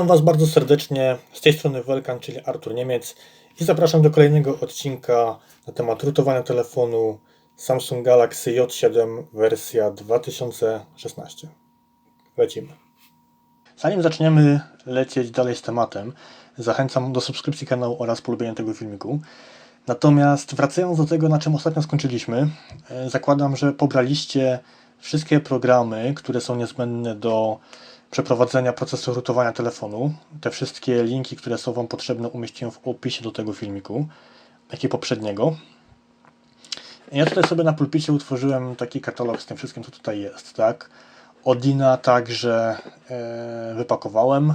Witam Was bardzo serdecznie. Z tej strony Welkan, czyli Artur Niemiec i zapraszam do kolejnego odcinka na temat rutowania telefonu Samsung Galaxy J7 wersja 2016. Lecimy. Zanim zaczniemy lecieć dalej z tematem, zachęcam do subskrypcji kanału oraz polubienia tego filmiku. Natomiast wracając do tego, na czym ostatnio skończyliśmy, e, zakładam, że pobraliście wszystkie programy, które są niezbędne do przeprowadzenia procesu rutowania telefonu. Te wszystkie linki, które są Wam potrzebne, umieściłem w opisie do tego filmiku, jak i poprzedniego. Ja tutaj sobie na pulpicie utworzyłem taki katalog z tym wszystkim, co tutaj jest, tak? Odina także e, wypakowałem.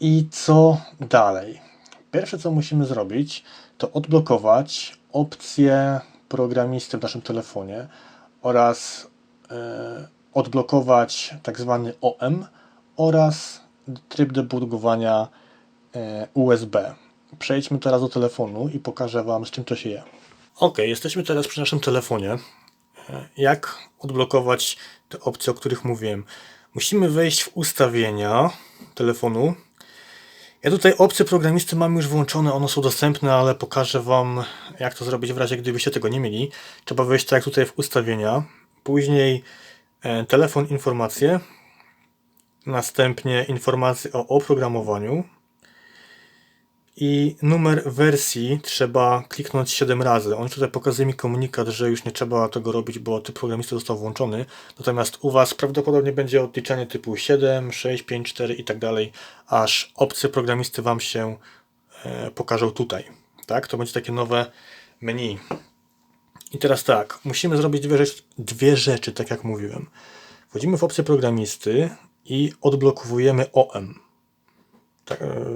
I co dalej? Pierwsze, co musimy zrobić, to odblokować opcję programisty w naszym telefonie oraz e, odblokować tak zwany OM oraz tryb debugowania e, USB. Przejdźmy teraz do telefonu i pokażę Wam, z czym to się je. Ok, jesteśmy teraz przy naszym telefonie. E, Jak odblokować te opcje, o których mówiłem? Musimy wejść w ustawienia telefonu. Ja tutaj opcje programisty mam już włączone, one są dostępne, ale pokażę Wam, jak to zrobić w razie, gdybyście tego nie mieli. Trzeba wejść tak tutaj w ustawienia, później telefon informacje, następnie informacje o oprogramowaniu i numer wersji trzeba kliknąć 7 razy. On tutaj pokazuje mi komunikat, że już nie trzeba tego robić, bo typ programisty został włączony. Natomiast u Was prawdopodobnie będzie odliczanie typu 7, 6, 5, 4 i tak dalej, aż opcje programisty Wam się e, pokażą tutaj. Tak? To będzie takie nowe menu. I teraz tak, musimy zrobić dwie rzeczy, dwie rzeczy, tak jak mówiłem. Wchodzimy w opcję programisty i odblokowujemy OM. Tak, e,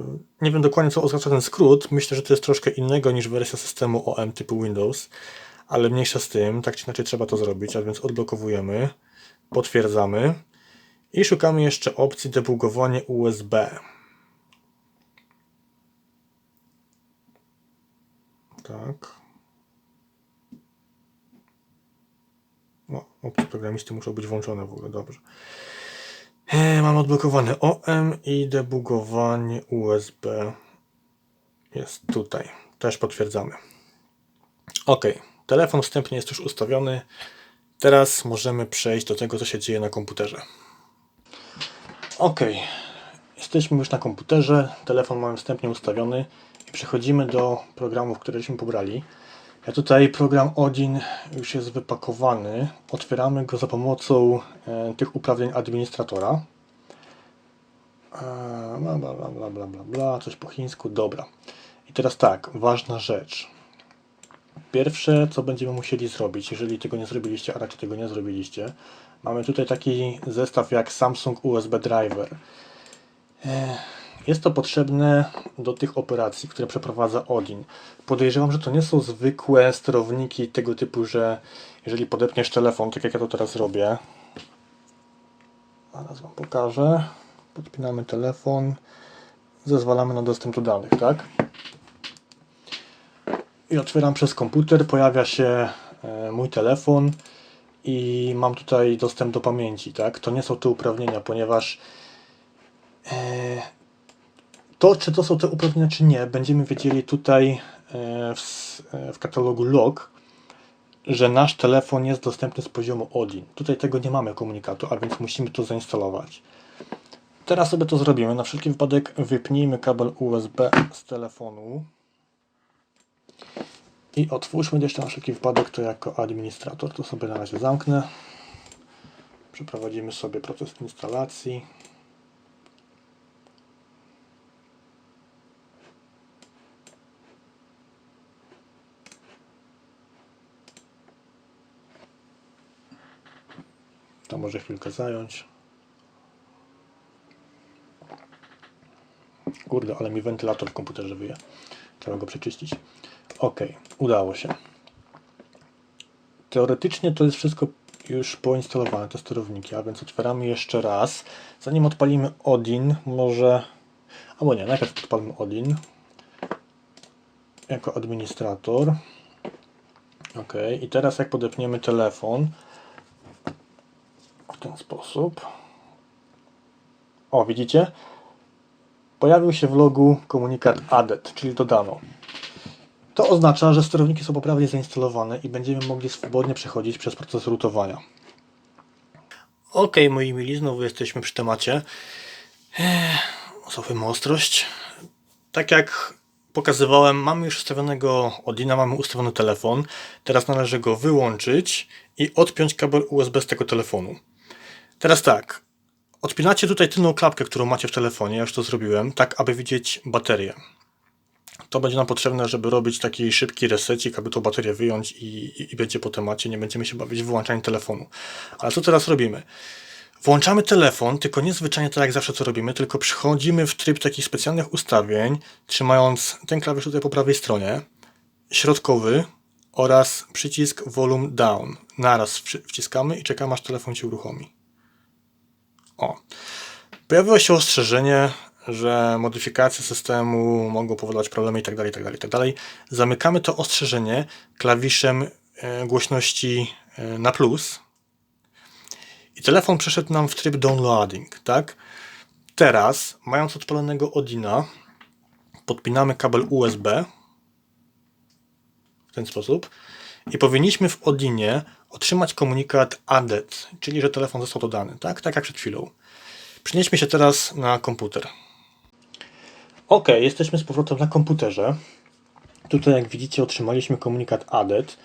nie wiem dokładnie, co oznacza ten skrót. Myślę, że to jest troszkę innego niż wersja systemu OM typu Windows, ale mniejsza z tym, tak czy inaczej trzeba to zrobić, a więc odblokowujemy, potwierdzamy i szukamy jeszcze opcji debugowanie USB. Tak. No, opcje programisty muszą być włączone w ogóle, dobrze. E, Mam odblokowany OM i debugowanie USB jest tutaj. Też potwierdzamy. OK, telefon wstępnie jest już ustawiony. Teraz możemy przejść do tego, co się dzieje na komputerze. OK, jesteśmy już na komputerze. Telefon mamy wstępnie ustawiony i przechodzimy do programów, któreśmy pobrali. Ja tutaj program Odin już jest wypakowany. Otwieramy go za pomocą e, tych uprawnień administratora. E, bla, bla, bla, bla, bla, bla, coś po chińsku, dobra. I teraz tak, ważna rzecz. Pierwsze, co będziemy musieli zrobić, jeżeli tego nie zrobiliście, a raczej tego nie zrobiliście, mamy tutaj taki zestaw jak Samsung USB Driver. E, jest to potrzebne do tych operacji, które przeprowadza Odin. Podejrzewam, że to nie są zwykłe sterowniki tego typu, że jeżeli podepniesz telefon, tak jak ja to teraz robię, zaraz Wam pokażę, podpinamy telefon, zezwalamy na dostęp do danych, tak? I otwieram przez komputer, pojawia się e, mój telefon i mam tutaj dostęp do pamięci, tak? To nie są te uprawnienia, ponieważ e, to, czy to są te uprawnienia, czy nie, będziemy wiedzieli tutaj e, w, e, w katalogu log, że nasz telefon jest dostępny z poziomu Odin. Tutaj tego nie mamy komunikatu, a więc musimy to zainstalować. Teraz sobie to zrobimy. Na wszelki wypadek wypnijmy kabel USB z telefonu i otwórzmy jeszcze na wszelki wypadek to jako administrator. To sobie na razie zamknę. Przeprowadzimy sobie proces instalacji. Może chwilkę zająć. Kurde, ale mi wentylator w komputerze wyje. Trzeba go przeczyścić. Ok, udało się. Teoretycznie to jest wszystko już poinstalowane, te sterowniki, a więc otwieramy jeszcze raz. Zanim odpalimy Odin, może... Albo nie, najpierw odpalmy Odin jako administrator. Ok, i teraz jak podepniemy telefon, w ten sposób. O, widzicie? pojawił się w logu komunikat added, czyli dodano. To oznacza, że sterowniki są poprawnie zainstalowane i będziemy mogli swobodnie przechodzić przez proces rutowania. Ok, moi mili, znowu jesteśmy przy temacie. Cofujmy ostrość. Tak jak pokazywałem, mamy już ustawionego Odina, mamy ustawiony telefon. Teraz należy go wyłączyć i odpiąć kabel USB z tego telefonu. Teraz tak, odpinacie tutaj tylną klapkę, którą macie w telefonie, ja już to zrobiłem, tak aby widzieć baterię. To będzie nam potrzebne, żeby robić taki szybki resecik, aby tą baterię wyjąć i, i, i będzie po temacie, nie będziemy się bawić w wyłączanie telefonu. Ale co teraz robimy? Włączamy telefon, tylko nie zwyczajnie tak jak zawsze co robimy, tylko przychodzimy w tryb takich specjalnych ustawień, trzymając ten klawisz tutaj po prawej stronie, środkowy oraz przycisk Volume Down. Naraz wciskamy i czekamy aż telefon się uruchomi. O. Pojawiło się ostrzeżenie, że modyfikacje systemu mogą powodować problemy itd., itd., itd. Zamykamy to ostrzeżenie klawiszem e, głośności e, na plus, i telefon przeszedł nam w tryb downloading, tak? Teraz, mając odpalonego Odina, podpinamy kabel USB w ten sposób i powinniśmy w Odinie otrzymać komunikat added, czyli że telefon został dodany, tak? Tak jak przed chwilą. Przenieśmy się teraz na komputer. Ok, jesteśmy z powrotem na komputerze. Tutaj, jak widzicie, otrzymaliśmy komunikat added,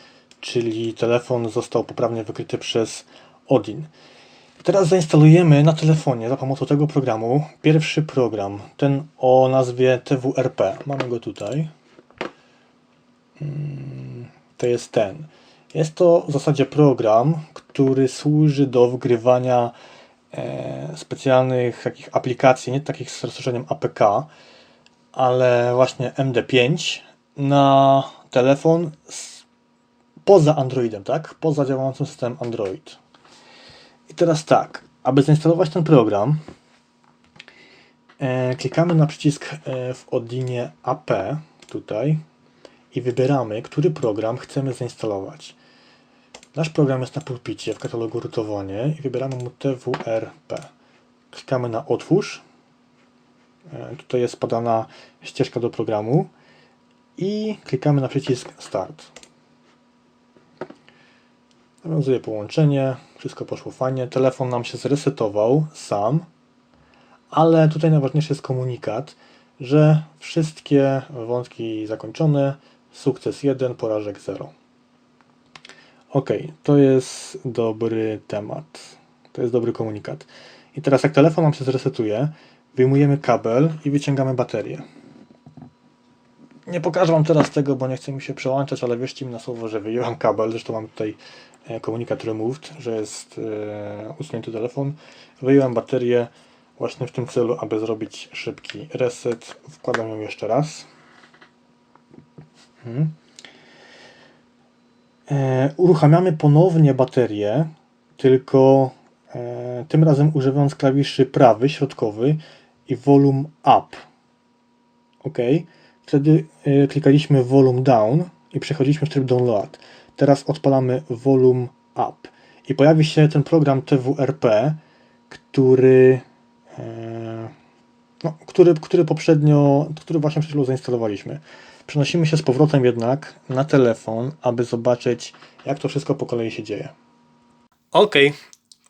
czyli telefon został poprawnie wykryty przez Odin. Teraz zainstalujemy na telefonie za pomocą tego programu pierwszy program, ten o nazwie TWRP. Mamy go tutaj. Mm, to jest ten. Jest to w zasadzie program, który służy do wgrywania e, specjalnych takich aplikacji, nie takich z rozszerzeniem APK, ale właśnie MD5 na telefon z, poza Androidem, tak? Poza działającym systemem Android. I teraz tak, aby zainstalować ten program, e, klikamy na przycisk e, w Odinie AP tutaj i wybieramy, który program chcemy zainstalować. Nasz program jest na pulpicie w katalogu rutowanie i wybieramy mu TWRP. Klikamy na otwórz. E, tutaj jest podana ścieżka do programu i klikamy na przycisk start. Nawiązuję połączenie, wszystko poszło fajnie. Telefon nam się zresetował sam, ale tutaj najważniejszy jest komunikat, że wszystkie wątki zakończone, sukces 1, porażek 0. Ok, to jest dobry temat. To jest dobry komunikat. I teraz jak telefon nam się zresetuje, wyjmujemy kabel i wyciągamy baterię. Nie pokażę Wam teraz tego, bo nie chcę mi się przełączać, ale wierzcie mi na słowo, że wyjąłem kabel. Zresztą mam tutaj e, komunikat removed, że jest e, usunięty telefon. Wyjąłem baterię właśnie w tym celu, aby zrobić szybki reset. Wkładam ją jeszcze raz. Hmm. E, uruchamiamy ponownie baterię, tylko e, tym razem używając klawiszy prawy, środkowy i volume up. OK. Wtedy e, klikaliśmy volume down i przechodziliśmy w tryb download. Teraz odpalamy volume up i pojawi się ten program TWRP, który, no, który, który poprzednio, który właśnie przed chwilą zainstalowaliśmy. Przenosimy się z powrotem jednak na telefon, aby zobaczyć, jak to wszystko po kolei się dzieje. Ok,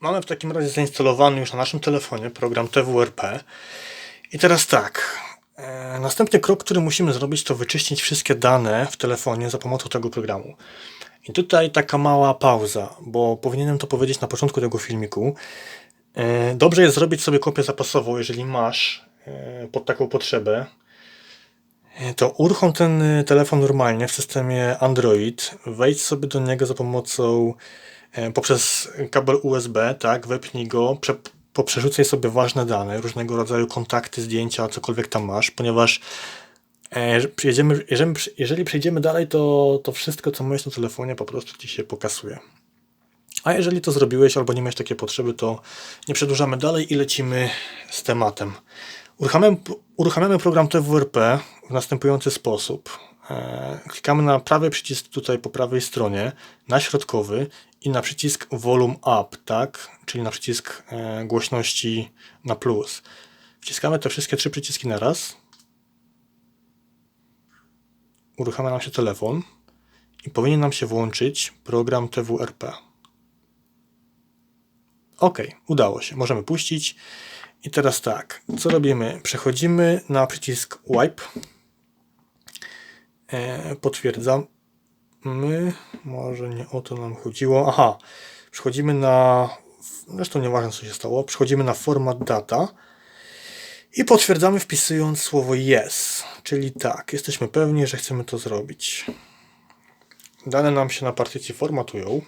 mamy w takim razie zainstalowany już na naszym telefonie program TWRP. I teraz tak, E, następny krok, który musimy zrobić, to wyczyścić wszystkie dane w telefonie za pomocą tego programu. I tutaj taka mała pauza, bo powinienem to powiedzieć na początku tego filmiku. E, dobrze jest zrobić sobie kopię zapasową, jeżeli masz e, pod taką potrzebę. To uruchom ten telefon normalnie w systemie Android, wejdź sobie do niego za pomocą poprzez kabel USB, tak, wepnij go, poprzerzucaj sobie ważne dane, różnego rodzaju kontakty, zdjęcia, cokolwiek tam masz, ponieważ e, jeżeli, jeżeli przejdziemy dalej, to, to wszystko, co masz na telefonie, po prostu ci się pokasuje. A jeżeli to zrobiłeś albo nie masz takiej potrzeby, to nie przedłużamy dalej i lecimy z tematem. Uruchamiamy, uruchamiamy program TWRP w następujący sposób. E, klikamy na prawy przycisk tutaj po prawej stronie, na środkowy i na przycisk Volume Up, tak? czyli na przycisk e, głośności na plus. Wciskamy te wszystkie trzy przyciski na raz. Uruchamia nam się telefon i powinien nam się włączyć program TWRP. OK, udało się. Możemy puścić. I teraz tak, co robimy? Przechodzimy na przycisk Wipe. E, potwierdzamy. Może nie o to nam chodziło. Aha, przechodzimy na. Zresztą nieważne co się stało. Przechodzimy na format data i potwierdzamy wpisując słowo yes, czyli tak, jesteśmy pewni, że chcemy to zrobić. Dane nam się na partycji formatują.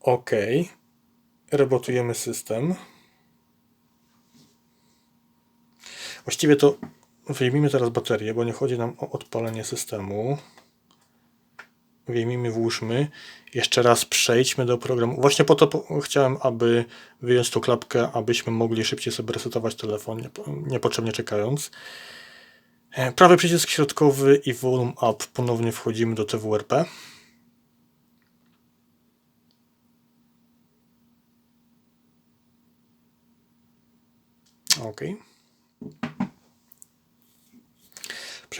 OK. Rebotujemy system. Właściwie to wyjmijmy teraz baterię, bo nie chodzi nam o odpalenie systemu. Wyjmijmy, włóżmy. Jeszcze raz przejdźmy do programu. Właśnie po to po chciałem, aby wyjąć tą klapkę, abyśmy mogli szybciej sobie resetować telefon, niepotrzebnie czekając. E, prawy przycisk środkowy i volume up. Ponownie wchodzimy do TWRP. OK.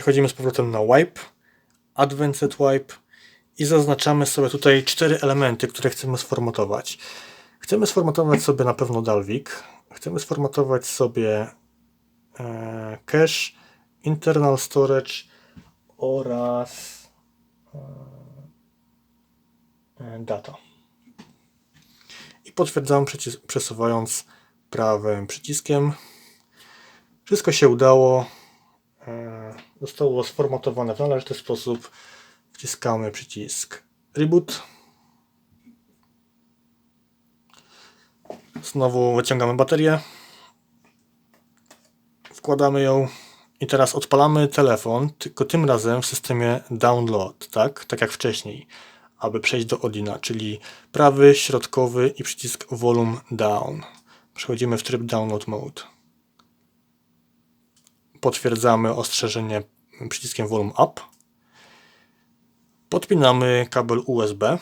Przechodzimy z powrotem na wipe, advanced wipe i zaznaczamy sobie tutaj cztery elementy, które chcemy sformatować. Chcemy sformatować sobie na pewno Dalvik, chcemy sformatować sobie e, cache, internal storage oraz e, e data. I potwierdzamy przesuwając prawym przyciskiem. Wszystko się udało. E, zostało sformatowane w należyty sposób. Wciskamy przycisk Reboot. Znowu wyciągamy baterię. Wkładamy ją i teraz odpalamy telefon, tylko tym razem w systemie download, tak? Tak jak wcześniej, aby przejść do Odina, czyli prawy, środkowy i przycisk volume down. Przechodzimy w tryb download mode. Potwierdzamy ostrzeżenie przyciskiem volume up. Podpinamy kabel USB.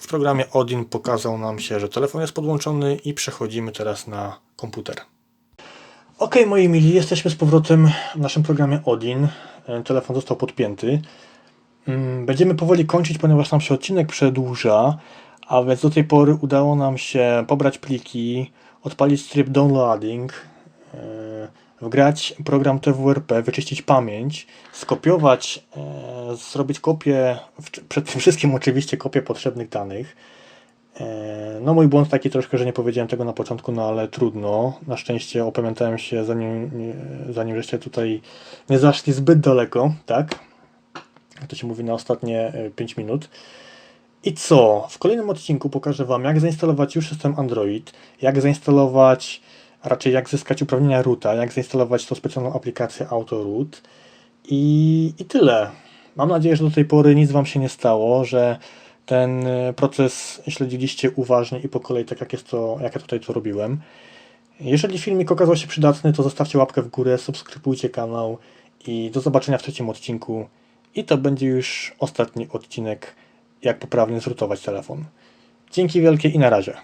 W programie Odin pokazał nam się, że telefon jest podłączony i przechodzimy teraz na komputer. Ok, moi mili, jesteśmy z powrotem w naszym programie Odin. Telefon został podpięty. Mm, będziemy powoli kończyć, ponieważ nam się odcinek przedłuża, a więc do tej pory udało nam się pobrać pliki, odpalić tryb downloading, e, wgrać program TWRP, wyczyścić pamięć, skopiować, e, zrobić kopię, przed tym wszystkim oczywiście kopię potrzebnych danych. E, no mój błąd taki troszkę, że nie powiedziałem tego na początku, no ale trudno. Na szczęście opamiętałem się zanim, zanim żeście tutaj nie zaszli zbyt daleko, tak? To się mówi na ostatnie 5 minut. I co? W kolejnym odcinku pokażę Wam, jak zainstalować już system Android, jak zainstalować, a raczej jak zyskać uprawnienia roota, jak zainstalować tą specjalną aplikację AutoRoot i, i tyle. Mam nadzieję, że do tej pory nic Wam się nie stało, że ten e, proces śledziliście uważnie i po kolei, tak jak, jest to, jak ja tutaj to robiłem. Jeżeli filmik okazał się przydatny, to zostawcie łapkę w górę, subskrybujcie kanał i do zobaczenia w trzecim odcinku. I to będzie już ostatni odcinek jak poprawnie zrutować telefon. Dzięki wielkie i na razie.